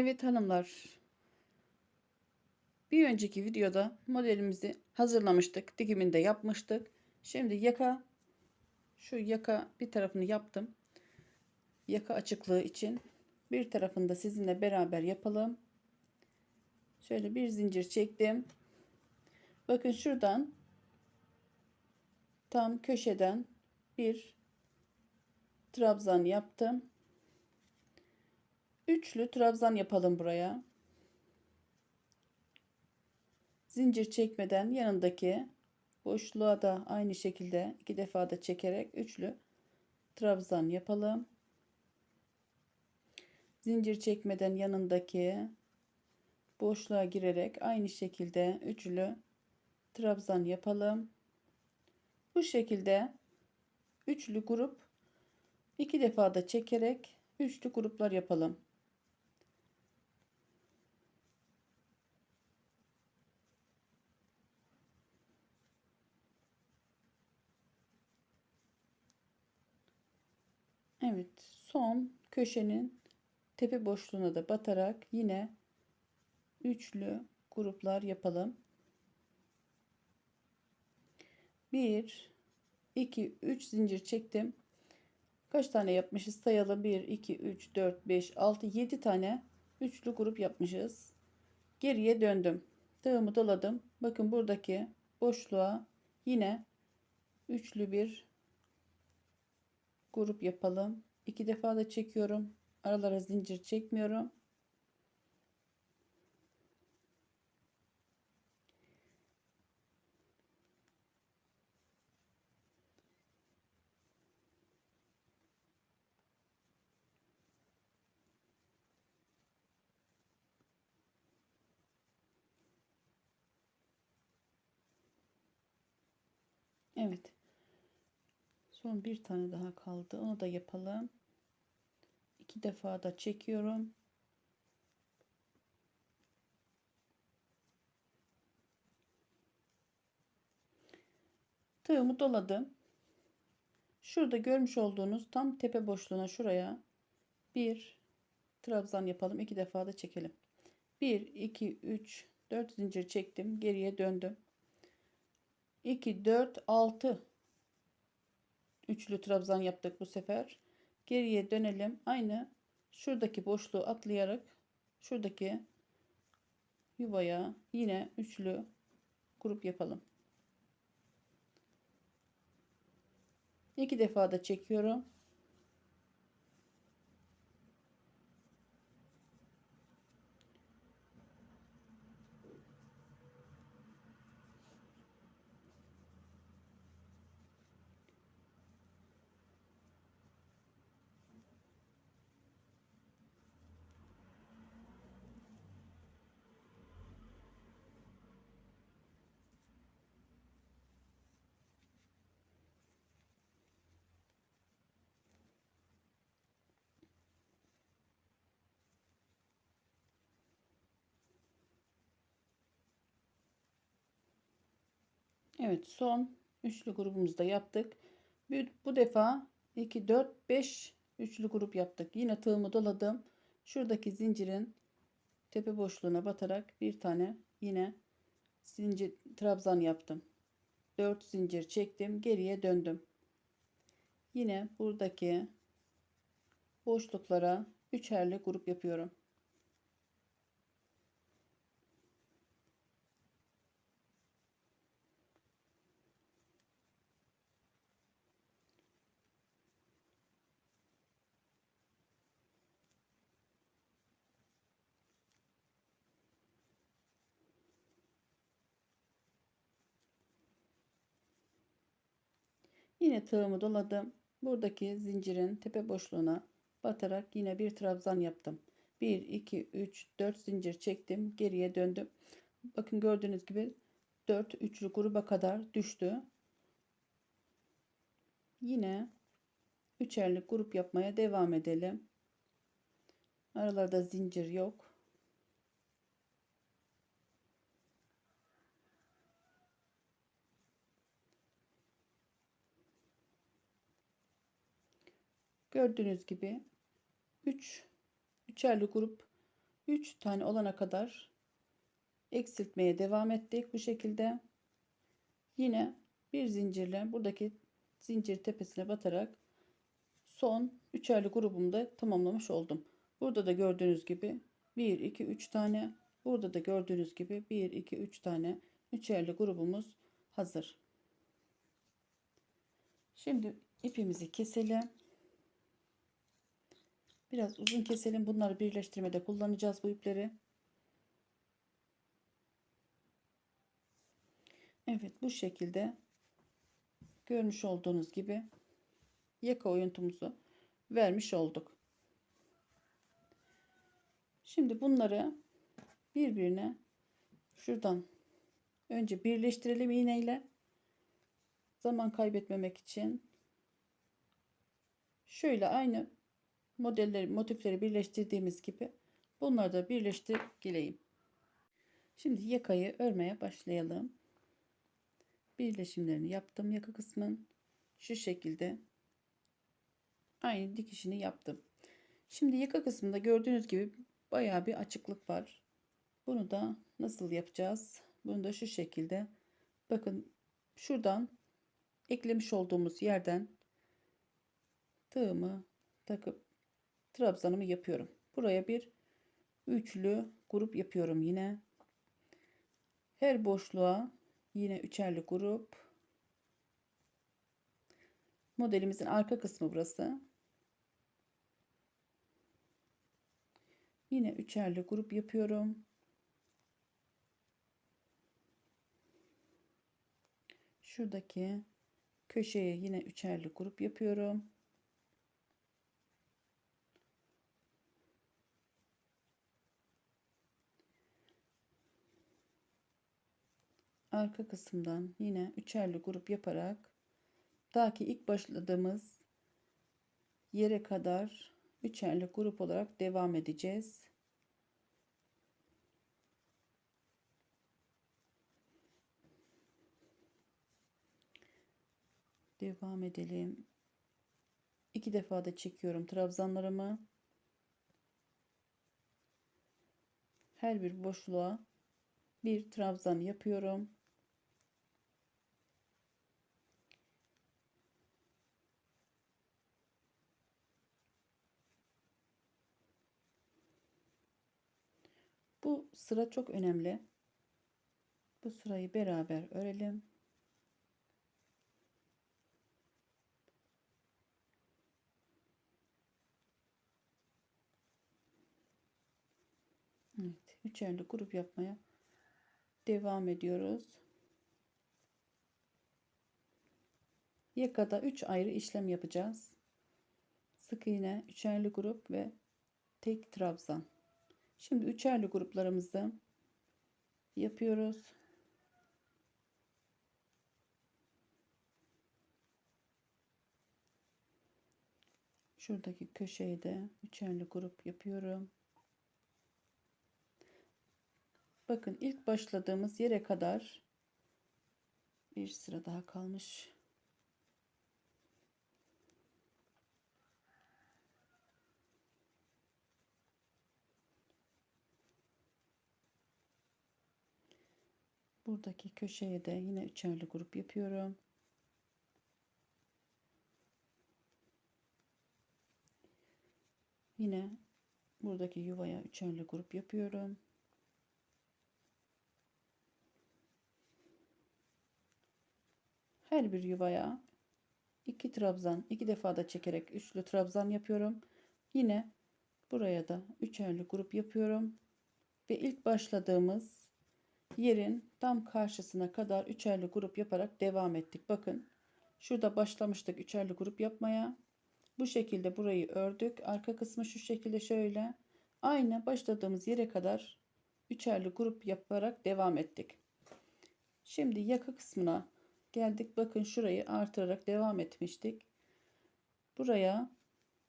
Evet hanımlar. Bir önceki videoda modelimizi hazırlamıştık. Dikimini de yapmıştık. Şimdi yaka şu yaka bir tarafını yaptım. Yaka açıklığı için bir tarafını da sizinle beraber yapalım. Şöyle bir zincir çektim. Bakın şuradan tam köşeden bir trabzan yaptım. Üçlü trabzan yapalım buraya. Zincir çekmeden yanındaki boşluğa da aynı şekilde iki defa da çekerek üçlü trabzan yapalım. Zincir çekmeden yanındaki boşluğa girerek aynı şekilde üçlü trabzan yapalım. Bu şekilde üçlü grup iki defa da çekerek üçlü gruplar yapalım. Evet son köşenin tepe boşluğuna da batarak yine üçlü gruplar yapalım. 1 2 3 zincir çektim. Kaç tane yapmışız sayalım. 1 2 3 4 5 6 7 tane üçlü grup yapmışız. Geriye döndüm. Tığımı doladım. Bakın buradaki boşluğa yine üçlü bir grup yapalım. İki defa da çekiyorum. Aralara zincir çekmiyorum. Evet. Son bir tane daha kaldı. Onu da yapalım. İki defa da çekiyorum. Tığımı doladım. Şurada görmüş olduğunuz tam tepe boşluğuna şuraya bir trabzan yapalım. İki defa da çekelim. 1 2 3 4 zincir çektim. Geriye döndüm. 2 4 6 üçlü trabzan yaptık bu sefer. Geriye dönelim. Aynı şuradaki boşluğu atlayarak şuradaki yuvaya yine üçlü grup yapalım. İki defa da çekiyorum. Evet son üçlü grubumuzu da yaptık. Bu defa 2 4 5 üçlü grup yaptık. Yine tığımı doladım. Şuradaki zincirin tepe boşluğuna batarak bir tane yine zincir trabzan yaptım. 4 zincir çektim. Geriye döndüm. Yine buradaki boşluklara üçerli grup yapıyorum. Yine tığımı doladım. Buradaki zincirin tepe boşluğuna batarak yine bir trabzan yaptım. 1 2 3 4 zincir çektim. Geriye döndüm. Bakın gördüğünüz gibi 4 üçlü gruba kadar düştü. Yine üçerli grup yapmaya devam edelim. Aralarda zincir yok. Gördüğünüz gibi 3 üç, üçerli grup 3 tane olana kadar eksiltmeye devam ettik bu şekilde. Yine bir zincirle buradaki zincir tepesine batarak son üçerli grubumda tamamlamış oldum. Burada da gördüğünüz gibi 1 2 3 tane burada da gördüğünüz gibi 1 2 3 tane üçerli grubumuz hazır. Şimdi ipimizi keselim. Biraz uzun keselim. Bunları birleştirmede kullanacağız bu ipleri. Evet bu şekilde görmüş olduğunuz gibi yaka oyuntumuzu vermiş olduk. Şimdi bunları birbirine şuradan önce birleştirelim iğneyle zaman kaybetmemek için şöyle aynı modelleri motifleri birleştirdiğimiz gibi bunları da birleştirip geleyim. Şimdi yakayı örmeye başlayalım. Birleşimlerini yaptım yaka kısmın şu şekilde aynı dikişini yaptım. Şimdi yaka kısmında gördüğünüz gibi bayağı bir açıklık var. Bunu da nasıl yapacağız? Bunu da şu şekilde bakın şuradan eklemiş olduğumuz yerden tığımı takıp trabzanımı yapıyorum. Buraya bir üçlü grup yapıyorum yine. Her boşluğa yine üçerli grup. Modelimizin arka kısmı burası. Yine üçerli grup yapıyorum. Şuradaki köşeye yine üçerli grup yapıyorum. Arka kısımdan yine üçerli grup yaparak ta ki ilk başladığımız yere kadar üçerli grup olarak devam edeceğiz. Devam edelim. İki defa da çekiyorum trabzanlarımı. Her bir boşluğa bir trabzan yapıyorum. Bu sıra çok önemli. Bu sırayı beraber örelim. Evet, üçerli grup yapmaya devam ediyoruz. Yakada 3 ayrı işlem yapacağız. Sık iğne, üçerli grup ve tek trabzan. Şimdi üçerli gruplarımızı yapıyoruz. Şuradaki köşeyi de üçerli grup yapıyorum. Bakın ilk başladığımız yere kadar bir sıra daha kalmış. Buradaki köşeye de yine üçerli grup yapıyorum. Yine buradaki yuvaya üçerli grup yapıyorum. Her bir yuvaya iki trabzan iki defa da çekerek üçlü trabzan yapıyorum. Yine buraya da üçerli grup yapıyorum ve ilk başladığımız yerin tam karşısına kadar üçerli grup yaparak devam ettik. Bakın şurada başlamıştık üçerli grup yapmaya. Bu şekilde burayı ördük. Arka kısmı şu şekilde şöyle. Aynı başladığımız yere kadar üçerli grup yaparak devam ettik. Şimdi yaka kısmına geldik. Bakın şurayı artırarak devam etmiştik. Buraya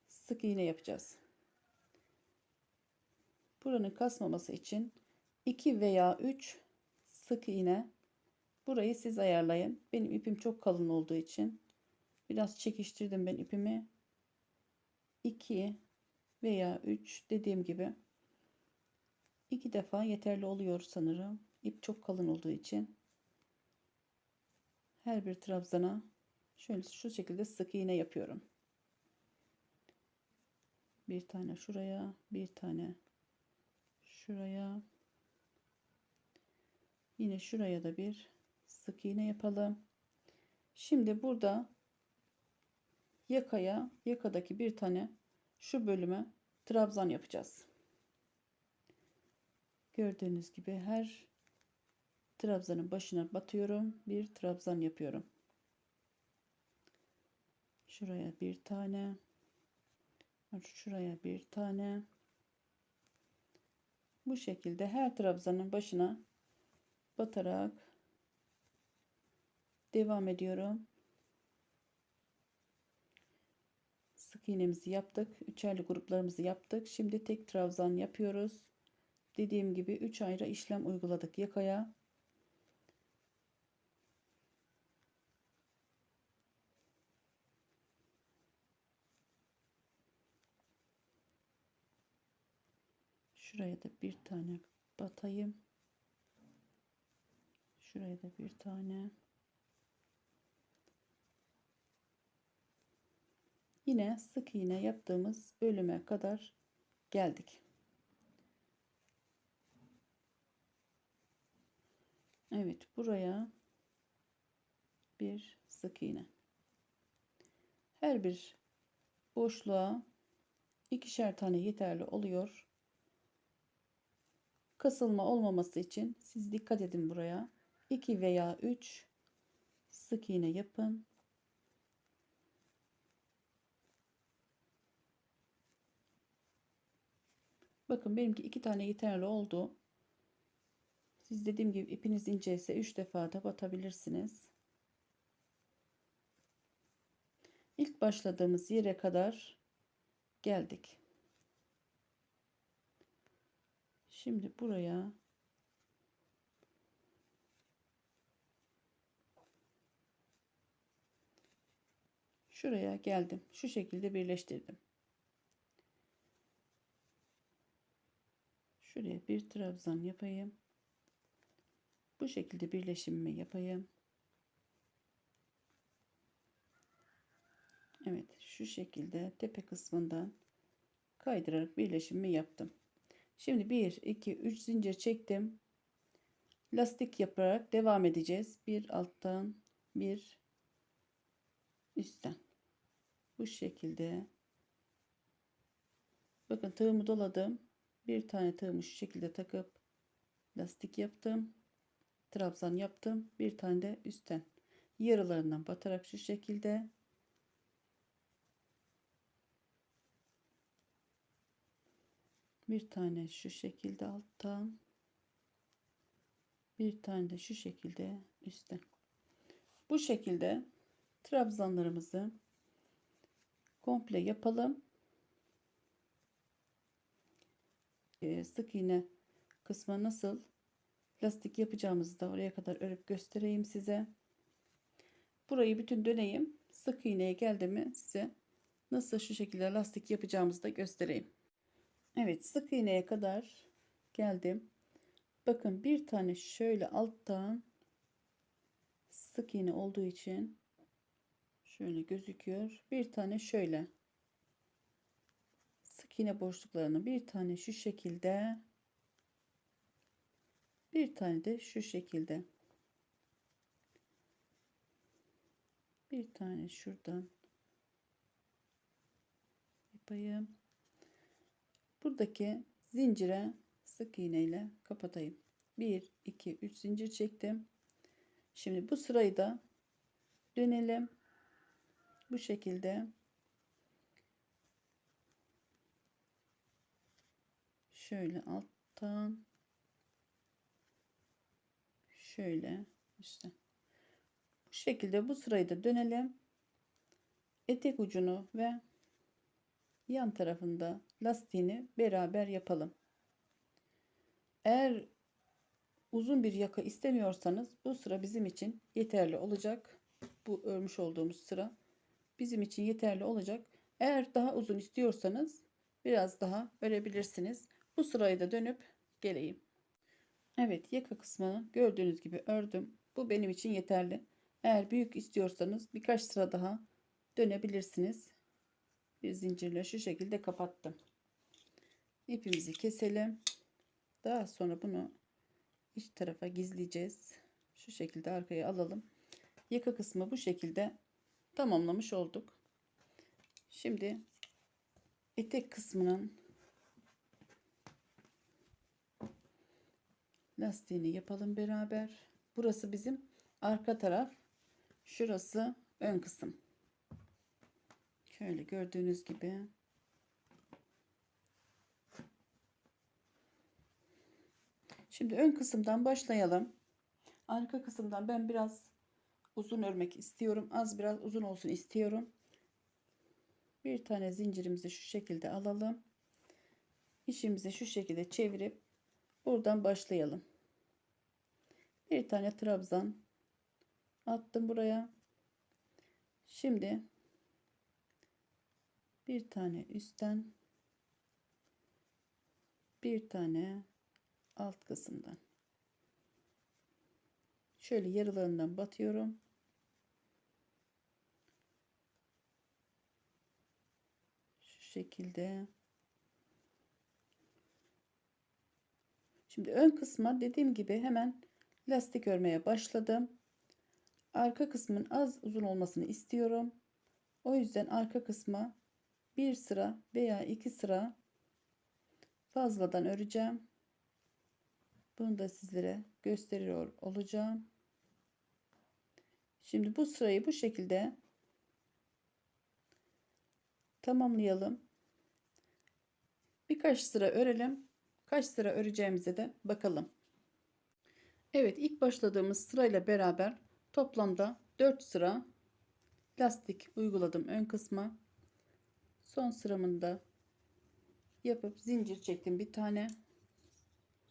sık iğne yapacağız. Buranın kasmaması için 2 veya 3 sık iğne. Burayı siz ayarlayın. Benim ipim çok kalın olduğu için biraz çekiştirdim ben ipimi. 2 veya 3 dediğim gibi iki defa yeterli oluyor sanırım. İp çok kalın olduğu için. Her bir trabzana şöyle şu şekilde sık iğne yapıyorum. Bir tane şuraya, bir tane şuraya. Yine şuraya da bir sık iğne yapalım. Şimdi burada yakaya, yakadaki bir tane şu bölüme trabzan yapacağız. Gördüğünüz gibi her trabzanın başına batıyorum. Bir trabzan yapıyorum. Şuraya bir tane. Şuraya bir tane. Bu şekilde her trabzanın başına batarak devam ediyorum. Sık iğnemizi yaptık. Üçerli gruplarımızı yaptık. Şimdi tek trabzan yapıyoruz. Dediğim gibi 3 ayrı işlem uyguladık yakaya. Şuraya da bir tane batayım. Şuraya da bir tane. Yine sık iğne yaptığımız bölüme kadar geldik. Evet buraya bir sık iğne. Her bir boşluğa ikişer tane yeterli oluyor. Kasılma olmaması için siz dikkat edin buraya. 2 veya 3 sık iğne yapın. Bakın benimki iki tane yeterli oldu. Siz dediğim gibi ipiniz ince ise 3 defa da batabilirsiniz. İlk başladığımız yere kadar geldik. Şimdi buraya şuraya geldim. Şu şekilde birleştirdim. Şuraya bir trabzan yapayım. Bu şekilde birleşimimi yapayım. Evet şu şekilde tepe kısmından kaydırarak birleşimimi yaptım. Şimdi 1 2 3 zincir çektim. Lastik yaparak devam edeceğiz. Bir alttan bir üstten. Bu şekilde. Bakın tığımı doladım. Bir tane tığımı şu şekilde takıp lastik yaptım trabzan yaptım. Bir tane de üstten yarılarından batarak şu şekilde bir tane şu şekilde alttan bir tane de şu şekilde üstten bu şekilde trabzanlarımızı komple yapalım ee, sık iğne kısmı nasıl lastik yapacağımızı da oraya kadar örüp göstereyim size. Burayı bütün döneyim. Sık iğneye geldi mi size nasıl şu şekilde lastik yapacağımızı da göstereyim. Evet sık iğneye kadar geldim. Bakın bir tane şöyle alttan sık iğne olduğu için şöyle gözüküyor. Bir tane şöyle sık iğne boşluklarını bir tane şu şekilde bir tane de şu şekilde. Bir tane şuradan yapayım. Buradaki zincire sık iğne ile kapatayım. 1 2 3 zincir çektim. Şimdi bu sırayı da dönelim. Bu şekilde. Şöyle alttan. Şöyle işte bu şekilde bu sırayı da dönelim. Etek ucunu ve yan tarafında lastiğini beraber yapalım. Eğer uzun bir yaka istemiyorsanız bu sıra bizim için yeterli olacak. Bu örmüş olduğumuz sıra bizim için yeterli olacak eğer daha uzun istiyorsanız biraz daha örebilirsiniz bu sırayı da dönüp geleyim. Evet yaka kısmını gördüğünüz gibi ördüm. Bu benim için yeterli. Eğer büyük istiyorsanız birkaç sıra daha dönebilirsiniz. Bir zincirle şu şekilde kapattım. İpimizi keselim. Daha sonra bunu iç tarafa gizleyeceğiz. Şu şekilde arkaya alalım. Yaka kısmı bu şekilde tamamlamış olduk. Şimdi etek kısmının lastiğini yapalım beraber. Burası bizim arka taraf. Şurası ön kısım. Şöyle gördüğünüz gibi. Şimdi ön kısımdan başlayalım. Arka kısımdan ben biraz uzun örmek istiyorum. Az biraz uzun olsun istiyorum. Bir tane zincirimizi şu şekilde alalım. İşimizi şu şekilde çevirip buradan başlayalım. Bir tane trabzan attım buraya. Şimdi bir tane üstten bir tane alt kısımdan şöyle yarılarından batıyorum. Şu şekilde. Şimdi ön kısma dediğim gibi hemen lastik örmeye başladım. Arka kısmın az uzun olmasını istiyorum. O yüzden arka kısma bir sıra veya iki sıra fazladan öreceğim. Bunu da sizlere gösteriyor olacağım. Şimdi bu sırayı bu şekilde tamamlayalım. Birkaç sıra örelim. Kaç sıra öreceğimize de bakalım. Evet ilk başladığımız sırayla beraber toplamda 4 sıra lastik uyguladım ön kısma. Son sıramını da yapıp zincir çektim bir tane.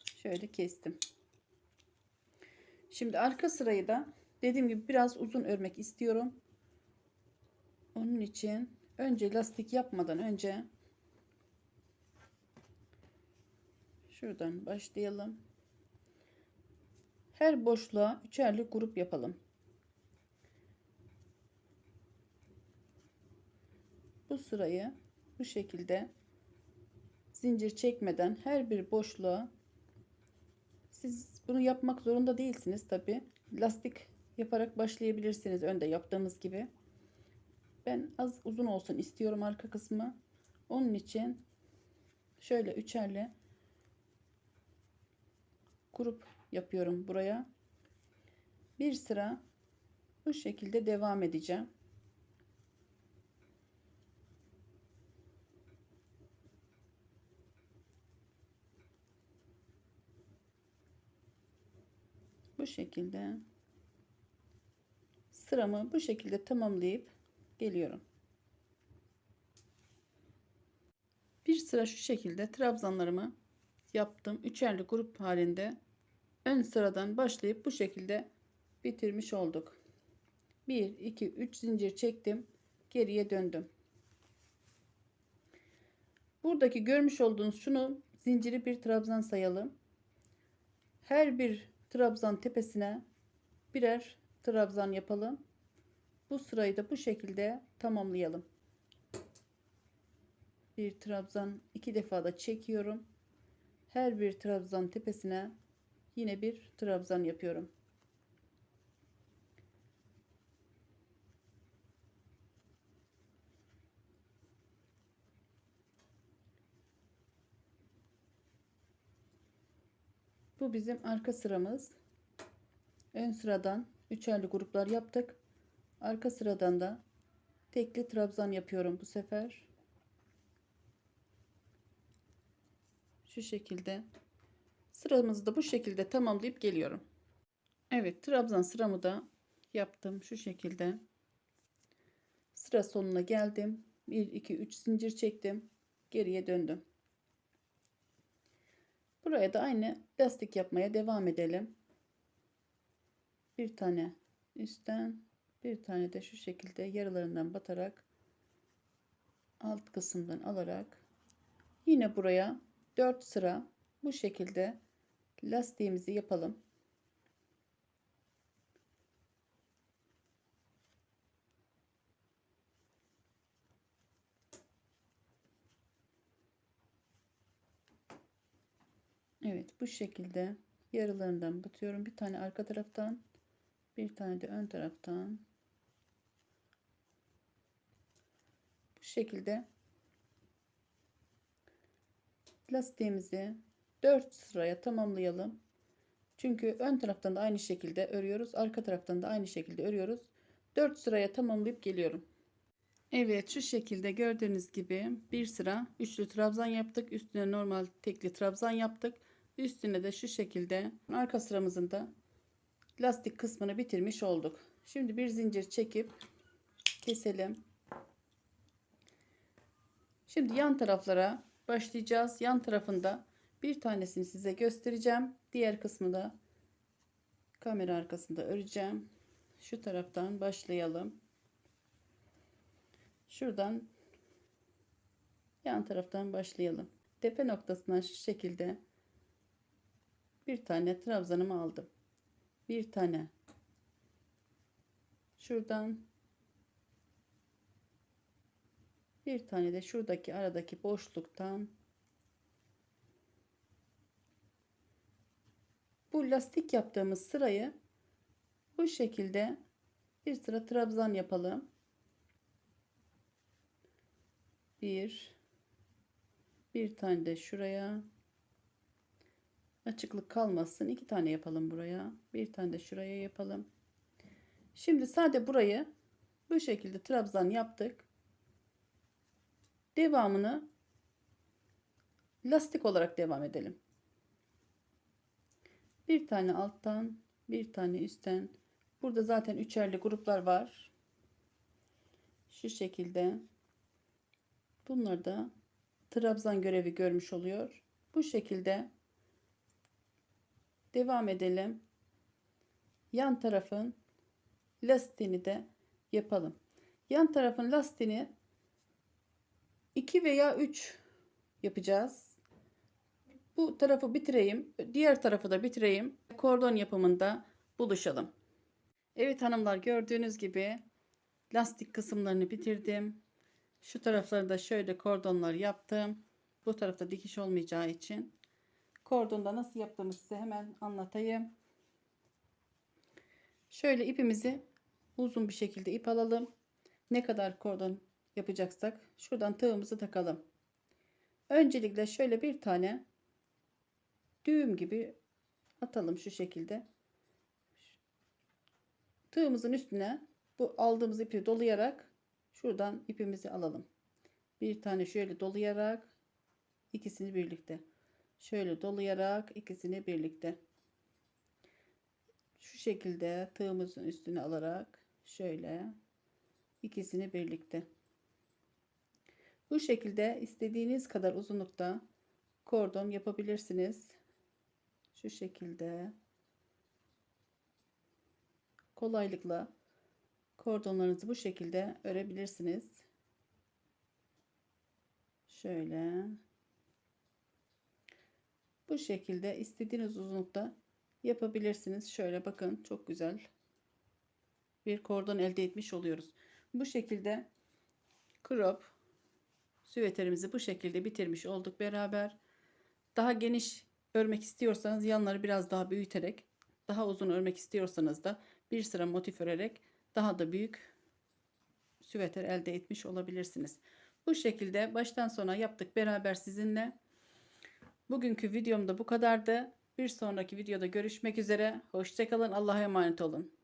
Şöyle kestim. Şimdi arka sırayı da dediğim gibi biraz uzun örmek istiyorum. Onun için önce lastik yapmadan önce şuradan başlayalım. Her boşluğa üçerli grup yapalım. Bu sırayı bu şekilde zincir çekmeden her bir boşluğa siz bunu yapmak zorunda değilsiniz tabi. Lastik yaparak başlayabilirsiniz önde yaptığımız gibi. Ben az uzun olsun istiyorum arka kısmı. Onun için şöyle üçerle grup yapıyorum buraya. Bir sıra bu şekilde devam edeceğim. Bu şekilde sıramı bu şekilde tamamlayıp geliyorum. Bir sıra şu şekilde trabzanlarımı yaptım. Üçerli grup halinde ön sıradan başlayıp bu şekilde bitirmiş olduk. 1 2 3 zincir çektim. Geriye döndüm. Buradaki görmüş olduğunuz şunu zinciri bir trabzan sayalım. Her bir trabzan tepesine birer trabzan yapalım. Bu sırayı da bu şekilde tamamlayalım. Bir trabzan iki defa da çekiyorum. Her bir trabzan tepesine yine bir trabzan yapıyorum. Bu bizim arka sıramız. Ön sıradan üçerli gruplar yaptık. Arka sıradan da tekli trabzan yapıyorum bu sefer. Şu şekilde. Sıramızı da bu şekilde tamamlayıp geliyorum. Evet trabzan sıramı da yaptım şu şekilde. Sıra sonuna geldim. 1 2 3 zincir çektim. Geriye döndüm. Buraya da aynı lastik yapmaya devam edelim. Bir tane üstten bir tane de şu şekilde yarılarından batarak alt kısımdan alarak yine buraya 4 sıra bu şekilde lastiğimizi yapalım. Evet bu şekilde yarılarından batıyorum. Bir tane arka taraftan bir tane de ön taraftan bu şekilde lastiğimizi 4 sıraya tamamlayalım. Çünkü ön taraftan da aynı şekilde örüyoruz. Arka taraftan da aynı şekilde örüyoruz. 4 sıraya tamamlayıp geliyorum. Evet şu şekilde gördüğünüz gibi bir sıra üçlü trabzan yaptık. Üstüne normal tekli trabzan yaptık. Üstüne de şu şekilde arka sıramızın da lastik kısmını bitirmiş olduk. Şimdi bir zincir çekip keselim. Şimdi yan taraflara başlayacağız. Yan tarafında bir tanesini size göstereceğim. Diğer kısmı da kamera arkasında öreceğim. Şu taraftan başlayalım. Şuradan yan taraftan başlayalım. Tepe noktasından şu şekilde bir tane trabzanımı aldım. Bir tane şuradan bir tane de şuradaki aradaki boşluktan bu lastik yaptığımız sırayı bu şekilde bir sıra trabzan yapalım. Bir bir tane de şuraya. Açıklık kalmasın. İki tane yapalım buraya. Bir tane de şuraya yapalım. Şimdi sade burayı bu şekilde trabzan yaptık. Devamını lastik olarak devam edelim bir tane alttan bir tane üstten burada zaten üçerli gruplar var şu şekilde bunlar da trabzan görevi görmüş oluyor bu şekilde devam edelim. Yan tarafın lastiğini de yapalım. Yan tarafın lastiğini 2 veya 3 yapacağız. Bu tarafı bitireyim. Diğer tarafı da bitireyim. Kordon yapımında buluşalım. Evet hanımlar gördüğünüz gibi lastik kısımlarını bitirdim. Şu tarafları şöyle kordonlar yaptım. Bu tarafta dikiş olmayacağı için Kordonda nasıl yaptığımı size hemen anlatayım. Şöyle ipimizi uzun bir şekilde ip alalım. Ne kadar kordon yapacaksak şuradan tığımızı takalım. Öncelikle şöyle bir tane düğüm gibi atalım şu şekilde. Tığımızın üstüne bu aldığımız ipi dolayarak şuradan ipimizi alalım. Bir tane şöyle dolayarak ikisini birlikte şöyle dolayarak ikisini birlikte şu şekilde tığımızın üstüne alarak şöyle ikisini birlikte bu şekilde istediğiniz kadar uzunlukta kordon yapabilirsiniz şu şekilde kolaylıkla kordonlarınızı bu şekilde örebilirsiniz şöyle bu şekilde istediğiniz uzunlukta yapabilirsiniz. Şöyle bakın çok güzel bir kordon elde etmiş oluyoruz. Bu şekilde crop süveterimizi bu şekilde bitirmiş olduk beraber. Daha geniş örmek istiyorsanız yanları biraz daha büyüterek daha uzun örmek istiyorsanız da bir sıra motif örerek daha da büyük süveter elde etmiş olabilirsiniz. Bu şekilde baştan sona yaptık beraber sizinle. Bugünkü videomda bu kadardı. Bir sonraki videoda görüşmek üzere. Hoşçakalın. Allah'a emanet olun.